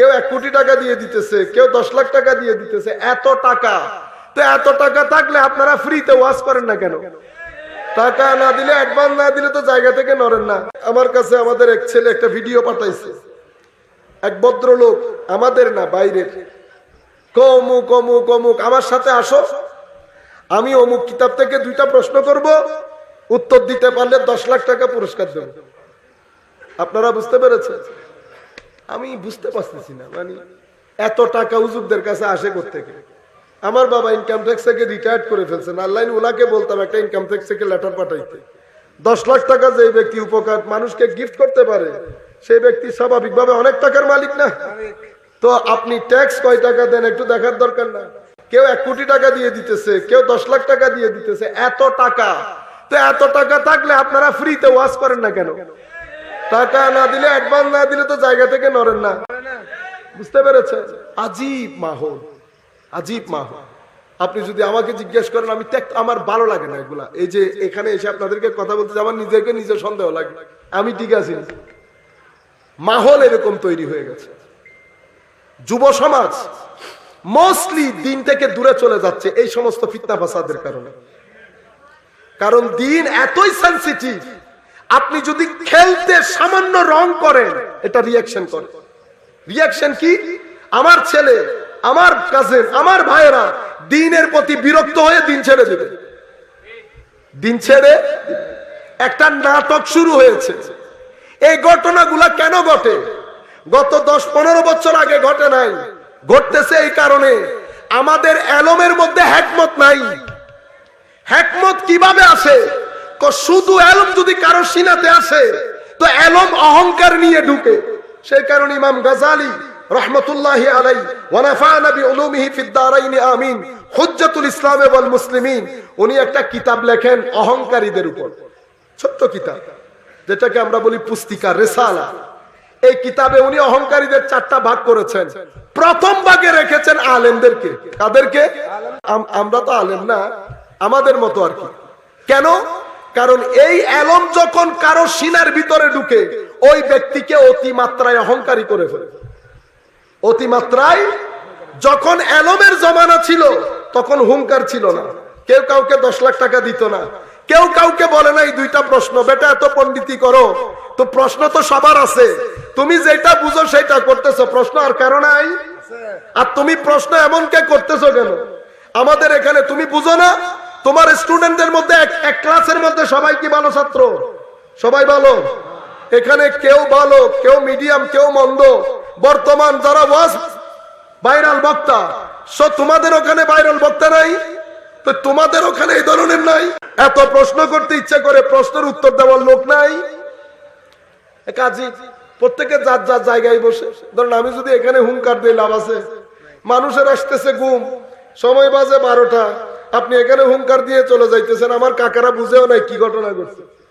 কেউ এক কোটি টাকা দিয়ে দিতেছে, কেউ দশ লাখ টাকা দিয়ে দিতেছে, এত টাকা। তো এত টাকা থাকলে আপনারা ফ্রিতে ওয়াজ করেন না কেন? টাকা না দিলে অ্যাডভান্স না দিলে তো জায়গা থেকে নড়েন না। আমার কাছে আমাদের এক ছেলে একটা ভিডিও পাঠাইছে। এক ভদ্রলোক, আমাদের না, বাইরের। কমুক অমুক অমুক আমার সাথে আসো। আমি অমুক কিতাব থেকে দুইটা প্রশ্ন করব, উত্তর দিতে পারলে দশ লাখ টাকা পুরস্কার দেব। আপনারা বুঝতে পেরেছেন? আমি বুঝতে পারতেছি না মানে এত টাকা উজুবদের কাছে আসে থেকে আমার বাবা ইনকাম ট্যাক্স থেকে রিটায়ার্ড করে ফেলছেন আল্লাহ ওনাকে বলতাম একটা ইনকাম ট্যাক্স থেকে লেটার পাঠাইতে। দশ লাখ টাকা যে ব্যক্তি উপকার মানুষকে গিফট করতে পারে, সেই ব্যক্তি স্বাভাবিকভাবে অনেক টাকার মালিক না? তো আপনি ট্যাক্স কয় টাকা দেন একটু দেখার দরকার না? কেউ এক কোটি টাকা দিয়ে দিতেছে, কেউ দশ লাখ টাকা দিয়ে দিতেছে, এত টাকা। তো এত টাকা থাকলে আপনারা ফ্রিতে ওয়াজ করেন না কেন? টাকা না দিলে অ্যাডভান্স না দিলে তো জায়গা থেকে নড়েন না। বুঝতে পেরেছেন আজীব মাহল আজীব মাহল। আপনি যদি আমাকে জিজ্ঞেস করেন, আমি ত্যাগ- আমার ভালো লাগে না এগুলা। এই যে এখানে এসে আপনাদেরকে কথা বলতে আমার নিজেকে নিজের সন্দেহ লাগে। আমি ঠিক আছি। মাহল এরকম তৈরি হয়ে গেছে। যুব সমাজ মোস্টলি দিন থেকে দূরে চলে যাচ্ছে এই সমস্ত ফিতনা ফাসাদের কারণে। কারণ দিন এতই সেন্সিটিভ আপনি যদি খেলতে সামান্য রং করেন, এটা রিয়াকশন করে। রিয়াকশন কি? আমার ছেলে, আমার কাজিন আমার ভাইয়েরা দিনের প্রতি বিরক্ত হয়ে দিন ছেড়ে দেবে। দিন ছেড়ে একটা নাটক শুরু হয়েছে। এই ঘটনাগুলা কেন ঘটে? গত দশ পনেরো বছর আগে ঘটে নাই। ঘটতেছে এই কারণে আমাদের এলমের মধ্যে হ্যাকমত নাই। হ্যাকমত কীভাবে আসে? শুধু এলম যদি কারও সিনাতে আসে, তো এলম অহংকার নিয়ে ঢুকে। সেই কারণে ইমাম গাজালি রহমতুল্লাহি আলাই ওয়ানাফানা আমিন, হুজ্জাতুল ইসলাম ওয়াল মুসলিমিন, উনি একটা কিতাব লেখেন অহংকারীদের উপর। ছোট্ট কিতাব, যেটাকে আমরা বলি পুস্তিকা, রেসালা। এই কিতাবে উনি অহংকারীদের চারটা ভাগ করেছেন। প্রথম ভাগে রেখেছেন আলেমদেরকে। কাদেরকে? আমরা তো আলেম না, আমাদের মতো আর কি। কেন? কারণ এই এলম যখন কারও সিনার ভিতরে ঢুকে, ওই ব্যক্তিকে অতিমাত্রায় অহংকারী করে ফেলে। অতিমাত্রায় যখন এলমের জমানা ছিল, তখন হুঙ্কার ছিল না। কেউ কাউকে দশ লাখ টাকা দিত না। কেউ কাউকে বলে নাই, দুইটা প্রশ্ন, বেটা এত পণ্ডিতি করো। তো প্রশ্ন তো সবার আছে। তুমি যেটা বুঝো সেটা করতেছো। প্রশ্ন আর কারও নাই। আর তুমি প্রশ্ন এমন কে করতেছো কেন? আমাদের এখানে তুমি বুঝো না তোমার স্টুডেন্টদের মধ্যে এক- ক্লাসের মধ্যে সবাই কি ভালো ছাত্র? সবাই ভালো? এখানে কেউ ভালো, কেউ মিডিয়াম, কেউ মন্দ। বর্তমান যারা ওয়াজ ভাইরাল বক্তা, সো তোমাদের ওখানে ভাইরাল বক্তা নাই? তো তোমাদের ওখানে এই ধরনের নাই? এত প্রশ্ন করতে ইচ্ছে করে প্রশ্নের উত্তর দেওয়ার লোক নাই? কাজী, প্রত্যেকে যার যার জায়গায় বসে। ধরুন আমি যদি এখানে হুঙ্কার দিই লাভ আছে, মানুষের আসতেছে ঘুম, সময় বাজে বারোটা। আপনি এখানে হুঙ্কার দিয়ে চলে যাইতেছেন আমার কাকারা বুঝেও নাই কি ঘটনা ঘটছে।